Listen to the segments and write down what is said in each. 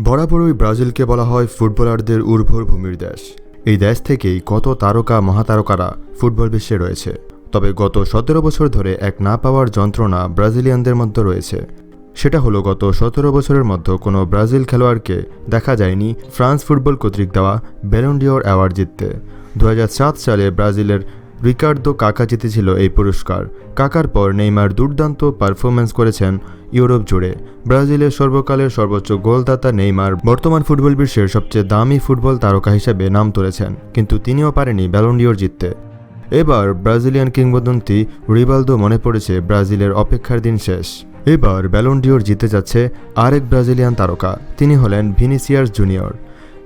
বরাবরই ব্রাজিলকে বলা হয় ফুটবলারদের উর্বর ভূমির দেশ। এই দেশ থেকেই কত তারকা মহাতারকারা ফুটবল বিশ্বে রয়েছে। তবে গত সতেরো বছর ধরে এক না পাওয়ার যন্ত্রণা ব্রাজিলিয়ানদের মধ্যে রয়েছে। সেটা হলো গত সতেরো বছরের মধ্যে কোনো ব্রাজিল খেলোয়াড়কে দেখা যায়নি ফ্রান্স ফুটবল কর্তৃক দেওয়া ব্যালন্ডিওর অ্যাওয়ার্ড জিততে। দু হাজার সাত সালে ব্রাজিলের রিকার্দো কাকা জিতেছিল এই পুরস্কার। কাকার পর নেইমার দুর্দান্ত পারফরম্যান্স করেছেন ইউরোপ জুড়ে। ব্রাজিলের সর্বকালের সর্বোচ্চ গোলদাতা নেইমার বর্তমান ফুটবল বিশ্বের সবচেয়ে দামি ফুটবল তারকা হিসেবে নাম তুলেছেন, কিন্তু তিনিও পারেনি ব্যালন্ডিওর জিততে। এবার ব্রাজিলিয়ান কিংবদন্তি রিবালদো মনে পড়েছে ব্রাজিলের অপেক্ষার দিন শেষ। এবার ব্যালন্ডিওর জিতে যাচ্ছে আরেক ব্রাজিলিয়ান তারকা, তিনি হলেন ভিনিসিয়াস জুনিয়র।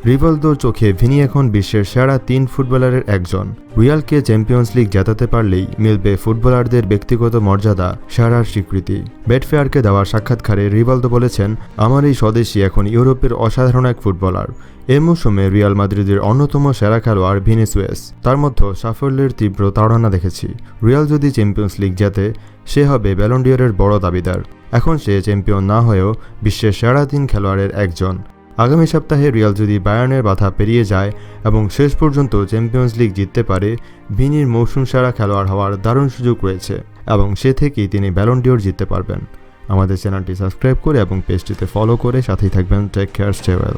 রিভালদোর চোখে ভিনি এখন বিশ্বের সেরা তিন ফুটবলারের একজন। রিয়ালকে চ্যাম্পিয়ন্স লিগ জেতাতে পারলেই মিলবে ফুটবলারদের ব্যক্তিগত মর্যাদা, সেরার স্বীকৃতি। বেটফেয়ারকে দেওয়া সাক্ষাৎকারে রিভালদো বলেছেন, আমার এই স্বদেশী এখন ইউরোপের অসাধারণ এক ফুটবলার। এ মৌসুমে রিয়াল মাদ্রিদের অন্যতম সেরা খেলোয়াড় ভিনিসুয়েস তার মধ্যে সাফল্যের তীব্র তাড়না দেখেছি। রিয়াল যদি চ্যাম্পিয়ন্স লিগ জেতে, সে হবে ব্যালন্ডিয়রের বড় দাবিদার। এখন সে চ্যাম্পিয়ন না হয়েও বিশ্বের সেরা তিন খেলোয়াড়ের একজন। আগামী সপ্তাহে রিয়াল যদি বায়ার্নের বাধা পেরিয়ে যায় এবং শেষ পর্যন্ত চ্যাম্পিয়ন্স লিগ জিততে পারে, ভিনির মৌসুম সেরা খেলোয়াড় হওয়ার দারুণ সুযোগ রয়েছে এবং সে থেকেই তিনি ব্যালন্ডিওর জিততে পারবেন। আমাদের চ্যানেলটি সাবস্ক্রাইব করে এবং পেজটিতে ফলো করে সাথেই থাকবেন টেক কেয়ার স্টেওয়েল